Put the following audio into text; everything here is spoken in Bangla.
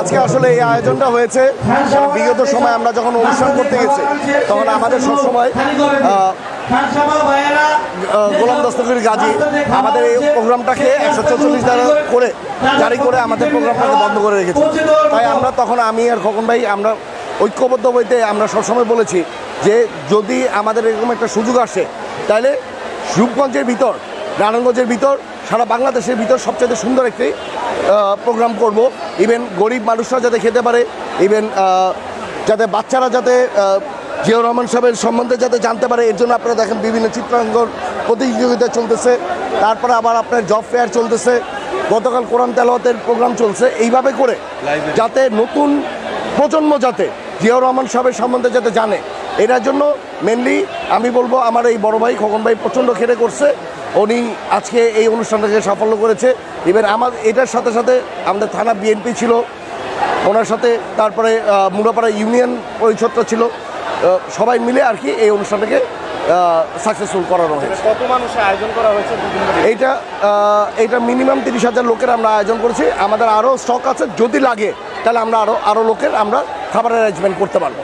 আজকে আসলে এই আয়োজনটা হয়েছে। বিগত সময় আমরা যখন অনুষ্ঠান করতে গেছি, তখন আমাদের সবসময় গোলাম দস্তগীর গাজী আমাদের এই প্রোগ্রামটাকে একশো চৌচল্লিশ দ্বারা করে, জারি করে আমাদের প্রোগ্রামটাকে বন্ধ করে রেখেছে। তাই আমরা তখন আমি আর খোকন ভাই আমরা ঐক্যবদ্ধ বইতে আমরা সবসময় বলেছি যে যদি আমাদের এরকম একটা সুযোগ আসে তাহলে রূপগঞ্জের ভিতর নারায়ণগঞ্জের ভিতর সারা বাংলাদেশের ভিতর সবচেয়ে সুন্দর একটি প্রোগ্রাম করব। ইভেন গরিব মানুষরা যাতে খেতে পারে ইভেন যাতে বাচ্চারা যাতে জিয়াউর রহমান সাহেবের সম্বন্ধে যাতে জানতে পারে এর জন্য আপনারা দেখেন বিভিন্ন চিত্রাঙ্কন প্রতিযোগিতা চলতেছে। তারপরে আবার আপনার জব ফেয়ার চলতেছে। গতকাল কোরআন তেলাওয়াতের প্রোগ্রাম চলছে। এইভাবে করে যাতে নতুন প্রজন্ম যাতে জিয়াউর রহমান সাহেবের সম্বন্ধে যাতে জানে। এটার জন্য মেনলি আমি বলব আমার এই বড় ভাই খোকন ভাই প্রচণ্ড খেটে করছে। উনি আজকে এই অনুষ্ঠানটাকে সাফল্য করেছে এবার আমার এটার সাথে সাথে আমাদের থানা বিএনপি ছিল ওনার সাথে তারপরে মুড়াপাড়া ইউনিয়ন পরিষদটা ছিল সবাই মিলে আর কি এই অনুষ্ঠানটাকে সাকসেসফুল করানো হয়েছে। কত মানুষের আয়োজন করা হয়েছে এইটা এইটা মিনিমাম তিরিশ হাজার লোকের আমরা আয়োজন করেছি। আমাদের আরও স্টক আছে যদি লাগে তাহলে আমরা আরও আরও লোকের আমরা খাবারের অ্যারেঞ্জমেন্ট করতে পারব।